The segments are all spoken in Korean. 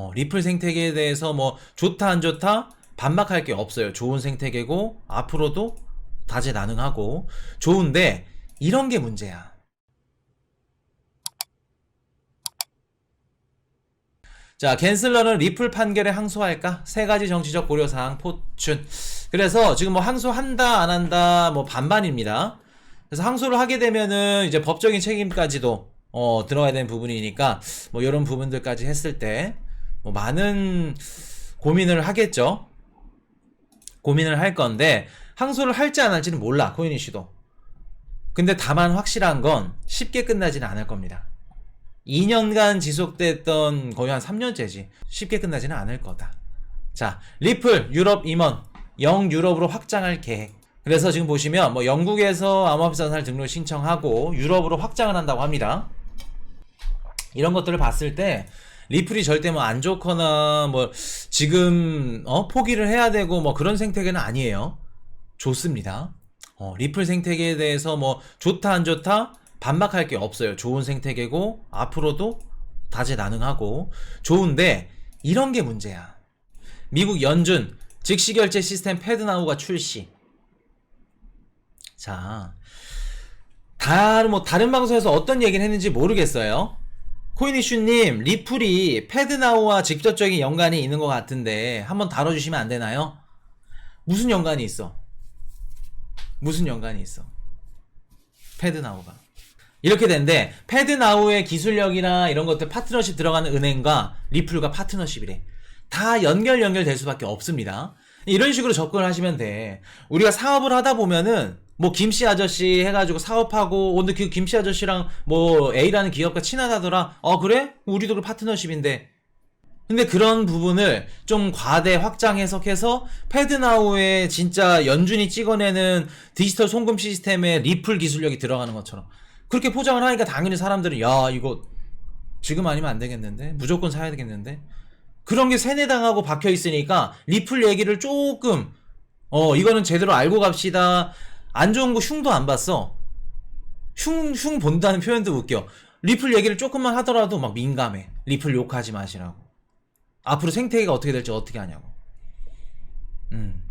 어, 리플 생태계에 대해서 뭐 좋다 안 좋다 반박할 게 없어요. 좋은 생태계고 앞으로도 다재다능하고 좋은데 이런 게 문제야. 자, 갠슬러는 리플 판결에 항소할까? 세 가지 정치적 고려사항 포춘. 그래서 지금 뭐 항소한다, 안 한다, 뭐 반반입니다. 그래서 항소를 하게 되면은 이제 법적인 책임까지도 어, 들어가야 되는 부분이니까 뭐 이런 부분들까지 했을 때 뭐 많은 고민을 하겠죠. 고민을 할 건데 항소를 할지 안 할지는 몰라 코인 이슈도. 근데 다만 확실한 건 쉽게 끝나지는 않을 겁니다. 2년간 지속됐던 거의 한 3년째지. 쉽게 끝나지는 않을 거다. 자, 리플 유럽 임원 영 유럽으로 확장할 계획. 그래서 지금 보시면 뭐 영국에서 암호화폐자산을 등록 신청하고 유럽으로 확장을 한다고 합니다. 이런 것들을 봤을 때 리플이 절대 뭐 안 좋거나 뭐 지금 어 포기를 해야 되고 뭐 그런 생태계는 아니에요. 좋습니다. 어, 리플 생태계에 대해서 뭐 좋다 안 좋다 반박할 게 없어요. 좋은 생태계고 앞으로도 다재다능하고 좋은데 이런 게 문제야. 미국 연준 즉시 결제 시스템 패드나우가 출시. 자, 다른 뭐 다른 방송에서 어떤 얘기를 했는지 모르겠어요. 코인이슈님, 리플이 패드나우와 직접적인 연관이 있는 것 같은데 한번 다뤄주시면 안 되나요? 무슨 연관이 있어? 무슨 연관이 있어? 패드나우가. 이렇게 된데 패드나우의 기술력이나 이런 것들 파트너십 들어가는 은행과 리플과 파트너십이래. 다 연결 연결될 수밖에 없습니다. 이런 식으로 접근을 하시면 돼. 우리가 사업을 하다 보면은 뭐 김씨 아저씨 해가지고 사업하고 오늘 그 김씨 아저씨랑 뭐 A라는 기업과 친하다더라. 어 그래? 우리도 그 파트너십인데. 근데 그런 부분을 좀 과대 확장 해석해서 패드나우에 진짜 연준이 찍어내는 디지털 송금 시스템에 리플 기술력이 들어가는 것처럼 그렇게 포장을 하니까 당연히 사람들은 야 이거 지금 아니면 안 되겠는데 무조건 사야 되겠는데 그런 게 세뇌당하고 박혀 있으니까 리플 얘기를 조금 어 이거는 제대로 알고 갑시다 안 좋은 거 흉도 안 봤어. 흉 흉 본다는 표현도 웃겨. 리플 얘기를 조금만 하더라도 막 민감해. 리플 욕하지 마시라고. 앞으로 생태계가 어떻게 될지 어떻게 하냐고. 음.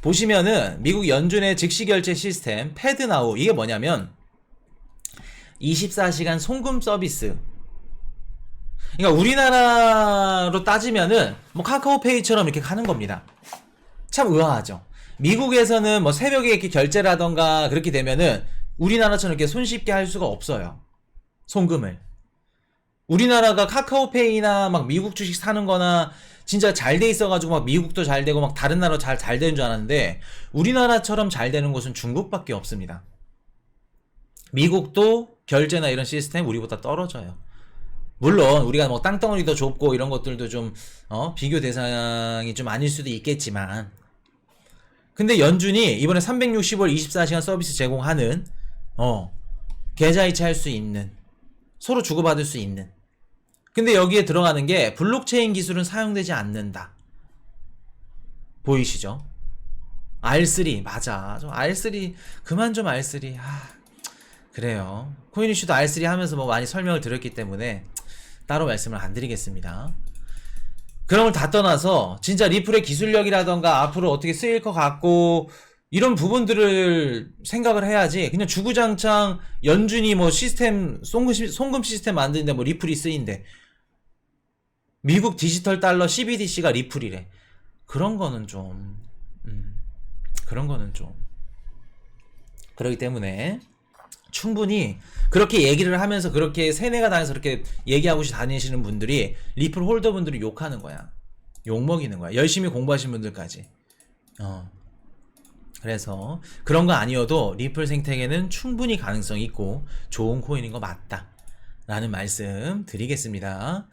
보시면은 미국 연준의 즉시 결제 시스템 패드나우. 이게 뭐냐면 24시간 송금 서비스. 그러니까 우리나라로 따지면은 뭐 카카오페이처럼 이렇게 가는 겁니다. 참 의아하죠. 미국에서는 뭐 새벽에 이렇게 결제라던가 그렇게 되면은 우리나라처럼 이렇게 손쉽게 할 수가 없어요. 송금을. 우리나라가 카카오페이나 막 미국 주식 사는 거나 진짜 잘 돼 있어가지고 막 미국도 잘 되고 막 다른 나라 잘, 잘 되는 줄 알았는데 우리나라처럼 잘 되는 곳은 중국밖에 없습니다. 미국도 결제나 이런 시스템 우리보다 떨어져요. 물론 우리가 뭐 땅덩어리도 좁고 이런 것들도 좀 어, 비교 대상이 좀 아닐 수도 있겠지만 근데 연준이 이번에 365일 24시간 서비스 제공하는 어 계좌이체 할 수 있는 서로 주고받을 수 있는 근데 여기에 들어가는 게 블록체인 기술은 사용되지 않는다. 보이시죠? R3 맞아. 좀 R3 그만 좀 R3. 아, 그래요. 코인 이슈도 R3 하면서 뭐 많이 설명을 드렸기 때문에 따로 말씀을 안 드리겠습니다. 그런 걸 다 떠나서 진짜 리플의 기술력이라던가 앞으로 어떻게 쓰일 것 같고 이런 부분들을 생각을 해야지. 그냥 주구장창 연준이 뭐 시스템 송금, 시- 송금 시스템 만드는데 뭐 리플이 쓰인대. 미국 디지털 달러 CBDC가 리플이래. 그런 거는 좀 음, 그런 거는 좀. 그렇기 때문에 충분히 그렇게 얘기를 하면서 그렇게 세뇌가 당해서 그렇게 얘기하고 다니시는 분들이 리플 홀더 분들이 욕하는 거야. 욕 먹이는 거야. 열심히 공부하신 분들까지. 어. 그래서 그런 거 아니어도 리플 생태계는 충분히 가능성이 있고 좋은 코인인 거 맞다. 라는 말씀 드리겠습니다.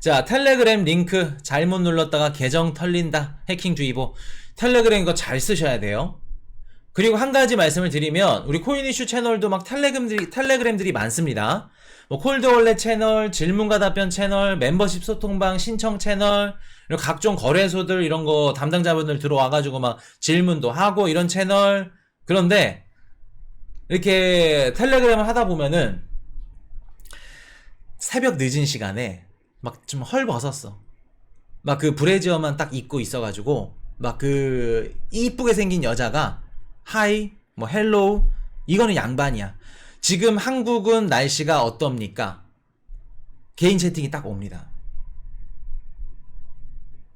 자, 텔레그램 링크 잘못 눌렀다가 계정 털린다. 해킹 주의보. 텔레그램 이거 잘 쓰셔야 돼요. 그리고 한 가지 말씀을 드리면 우리 코인 이슈 채널도 막 텔레그램들이 텔레그램들이 많습니다. 뭐 콜드월렛 채널, 질문과 답변 채널, 멤버십 소통방 신청 채널, 그리고 각종 거래소들 이런 거 담당자분들 들어와 가지고 막 질문도 하고 이런 채널. 그런데 이렇게 텔레그램을 하다 보면은 새벽 늦은 시간에 막 좀 헐벗었어. 막 그 브래지어만 딱 입고 있어 가지고 막 그 이쁘게 생긴 여자가 하이 뭐 헬로우 이거는 양반이야. 지금 한국은 날씨가 어떻습니까? 개인 채팅이 딱 옵니다.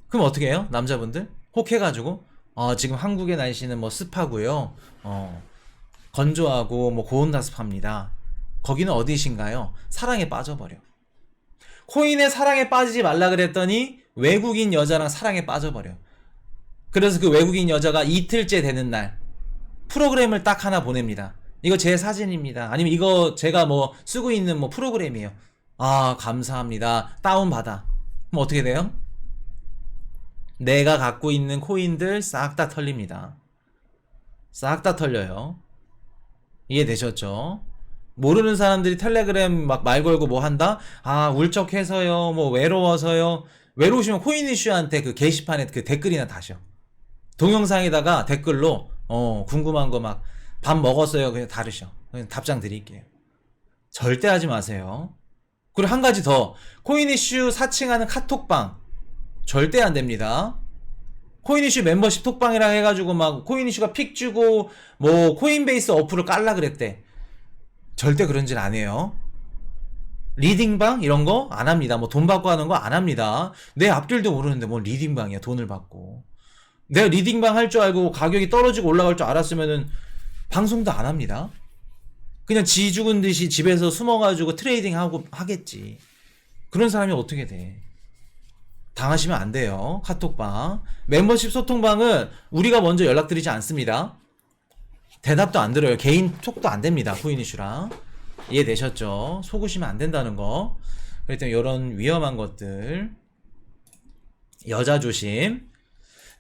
그럼 어떻게 해요? 남자분들 혹해가지고 어, 지금 한국의 날씨는 뭐 습하고요. 어, 건조하고 뭐 고온다습합니다. 거기는 어디신가요? 사랑에 빠져버려. 코인의 사랑에 빠지지 말라 그랬더니 외국인 여자랑 사랑에 빠져버려. 그래서 그 외국인 여자가 이틀째 되는 날 프로그램을 딱 하나 보냅니다. 이거 제 사진입니다. 아니면 이거 제가 뭐 쓰고 있는 뭐 프로그램이에요. 아, 감사합니다. 다운받아. 그럼 어떻게 돼요? 내가 갖고 있는 코인들 싹 다 털립니다. 싹 다 털려요. 이해되셨죠? 모르는 사람들이 텔레그램 막 말 걸고 뭐 한다? 아, 울적해서요. 뭐 외로워서요. 외로우시면 코인 이슈한테 그 게시판에 그 댓글이나 다셔. 동영상에다가 댓글로 어, 궁금한 거 막 밥 먹었어요. 그냥 다르셔. 그냥 답장 드릴게요. 절대 하지 마세요. 그리고 한 가지 더. 코인 이슈 사칭하는 카톡방. 절대 안 됩니다. 코인 이슈 멤버십 톡방이라 해가지고 막 코인 이슈가 픽 주고 뭐 코인베이스 어플을 깔라 그랬대. 절대 그런 짓 안 해요. 리딩방 이런 거 안 합니다. 뭐 돈 받고 하는 거 안 합니다. 내 앞길도 모르는데 뭐 리딩방이야 돈을 받고. 내가 리딩방 할 줄 알고 가격이 떨어지고 올라갈 줄 알았으면은 방송도 안 합니다. 그냥 지 죽은 듯이 집에서 숨어가지고 트레이딩 하고 하겠지. 그런 사람이 어떻게 돼? 당하시면 안 돼요. 카톡방. 멤버십 소통방은 우리가 먼저 연락드리지 않습니다. 대답도 안 들어요. 개인 톡도 안 됩니다. 코인 이슈랑. 이해되셨죠? 속으시면 안 된다는 거. 그랬더니 이런 위험한 것들. 여자 조심.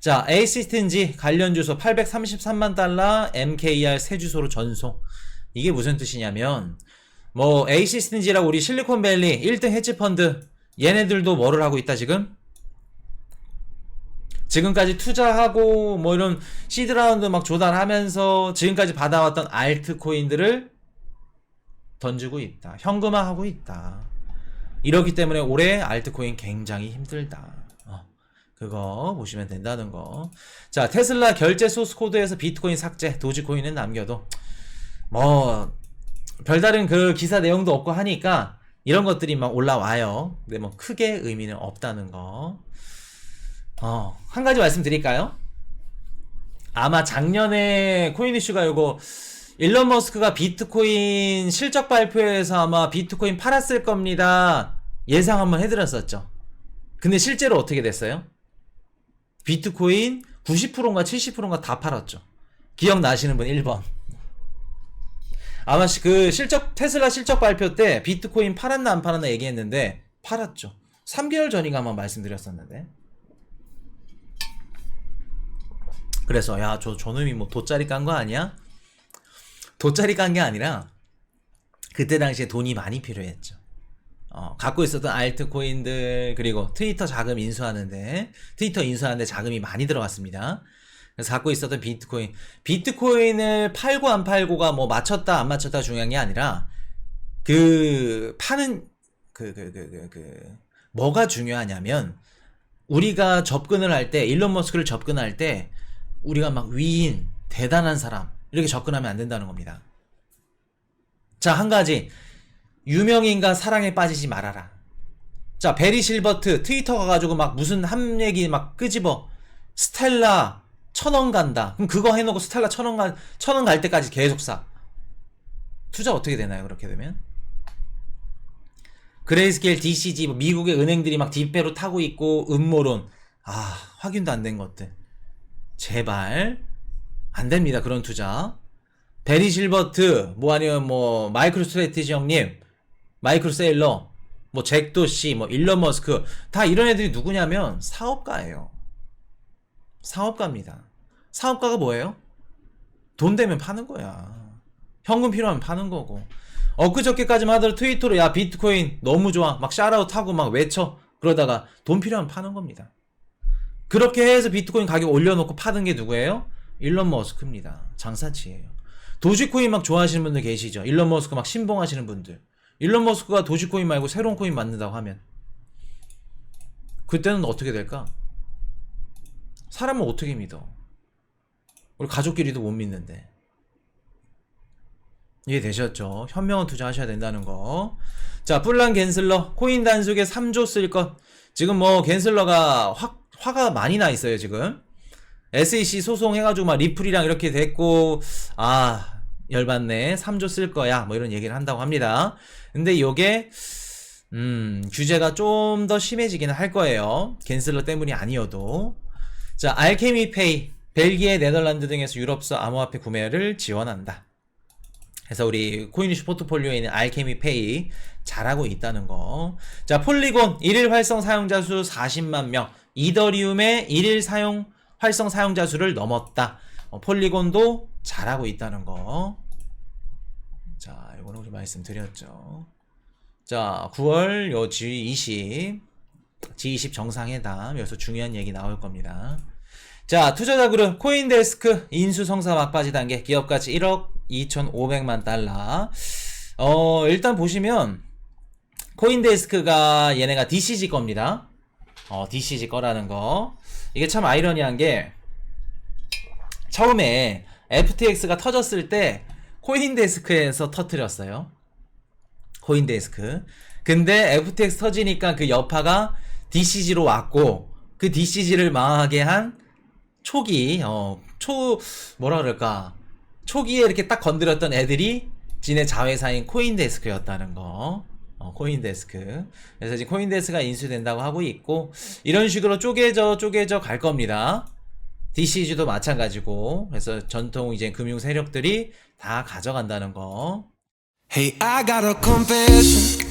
자, 에이시스텐지 관련 주소 833만 달러 MKR 새 주소로 전송. 이게 무슨 뜻이냐면 뭐 에이시스텐지라고 우리 실리콘밸리 1등 헤지펀드 얘네들도 뭐를 하고 있다 지금? 지금까지 투자하고 뭐 이런 시드 라운드 막 조달하면서 지금까지 받아왔던 알트 코인들을 던지고 있다. 현금화하고 있다. 이렇기 때문에 올해 알트코인 굉장히 힘들다. 어, 그거 보시면 된다는 거. 자, 테슬라 결제 소스 코드에서 비트코인 삭제, 도지코인은 남겨도 뭐 별다른 그 기사 내용도 없고 하니까 이런 것들이 막 올라와요. 근데 뭐 크게 의미는 없다는 거. 어, 한 가지 말씀드릴까요? 아마 작년에 코인 이슈가 이거 일론 머스크가 비트코인 실적 발표에서 아마 비트코인 팔았을 겁니다. 예상 한번 해드렸었죠. 근데 실제로 어떻게 됐어요? 비트코인 90%인가 70%인가 다 팔았죠. 기억나시는 분 1번. 아마 시- 그 실적 테슬라 실적 발표 때 비트코인 팔았나 안 팔았나 얘기했는데 팔았죠. 3개월 전인가 아마 말씀드렸었는데. 그래서 야 저 저놈이 뭐 돗자리 깐 거 아니야? 돗자리 깐 게 아니라 그때 당시에 돈이 많이 필요했죠. 어, 갖고 있었던 알트 코인들 그리고 트위터 자금 인수하는데 트위터 인수하는데 자금이 많이 들어갔습니다. 그래서 갖고 있었던 비트코인 비트코인을 팔고 안 팔고가 뭐 맞췄다 안 맞췄다 중요한 게 아니라 그 파는 그 그 그 그 그 뭐가 중요하냐면 우리가 접근을 할 때 일론 머스크를 접근할 때 우리가 막 위인 대단한 사람 이렇게 접근하면 안 된다는 겁니다. 자, 한 가지. 유명인과 사랑에 빠지지 말아라. 자, 베리 실버트 트위터 가가지고 막 무슨 한 얘기 막 끄집어. 스텔라 천원 간다. 그럼 그거 해놓고 스텔라 천원 간, 천원 갈 때까지 계속 사. 투자 어떻게 되나요? 그렇게 되면? 그레이스케일 DCG, 뭐 미국의 은행들이 막 뒷배로 타고 있고, 음모론. 아, 확인도 안 된 것들. 제발. 안 됩니다. 그런 투자. 베리 실버트, 뭐 아니면 뭐 마이크로 스트레티지 형님, 마이크로 세일러, 뭐 잭도 씨, 뭐 일론 머스크 다 이런 애들이 누구냐면 사업가예요. 사업가입니다. 사업가가 뭐예요? 돈 되면 파는 거야. 현금 필요하면 파는 거고. 엊그저께까지만 하더라도 트위터로 야 비트코인 너무 좋아 막 샤라웃 하고 막 외쳐 그러다가 돈 필요하면 파는 겁니다. 그렇게 해서 비트코인 가격 올려놓고 파는 게 누구예요? 일론 머스크입니다. 장사치예요. 도지코인 막 좋아하시는 분들 계시죠? 일론 머스크 막 신봉하시는 분들. 일론 머스크가 도지코인 말고 새로운 코인 만든다고 하면 그때는 어떻게 될까? 사람을 어떻게 믿어? 우리 가족끼리도 못 믿는데. 이해되셨죠? 현명한 투자하셔야 된다는 거. 자, 뿔란 겐슬러, 코인 단속에 3조 쓸 것. 지금 뭐, 겐슬러가 화, 화가 많이 나 있어요, 지금. SEC 소송해가지고 막 리플이랑 이렇게 됐고, 아, 열받네. 3조 쓸 거야. 뭐 이런 얘기를 한다고 합니다. 근데 요게, 음, 규제가 좀 더 심해지기는 할 거예요. 겐슬러 때문이 아니어도. 자, 알케미페이. 벨기에, 네덜란드 등에서 유럽서 암호화폐 구매를 지원한다. 그래서 우리 코인이슈 포트폴리오에 있는 알케미페이 잘하고 있다는 거. 자, 폴리곤 일일 활성 사용자 수 40만 명. 이더리움의 일일 사용 활성 사용자 수를 넘었다. 어, 폴리곤도 잘하고 있다는 거. 자, 이거는 우리 말씀드렸죠. 자, 9월 요 G20 G20 정상회담 여기서 중요한 얘기 나올 겁니다. 자, 투자자 그룹 코인데스크 인수 성사 막바지 단계 기업 가치 1억 2,500만 달러. 어, 일단 보시면 코인데스크가 얘네가 DCG 겁니다. 어, DCG 거라는 거. 이게 참 아이러니한 게 처음에 FTX가 터졌을 때 코인데스크에서 터트렸어요. 코인데스크. 근데 FTX 터지니까 그 여파가 DCG로 왔고 그 DCG를 망하게 한 초기 어 초 뭐라 그럴까 초기에 이렇게 딱 건드렸던 애들이 지네 자회사인 코인데스크였다는 거. 어, 코인데스크. 그래서 지금 코인데스크가 인수된다고 하고 있고 이런 식으로 쪼개져 쪼개져 갈 겁니다. DCG도 마찬가지고 그래서 전통 이제 금융 세력들이 다 가져간다는 거. Hey, I got a confession.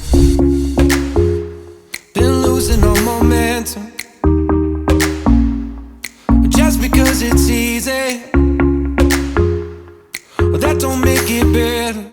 Been losing all momentum. Just because it's easy, that don't make it better.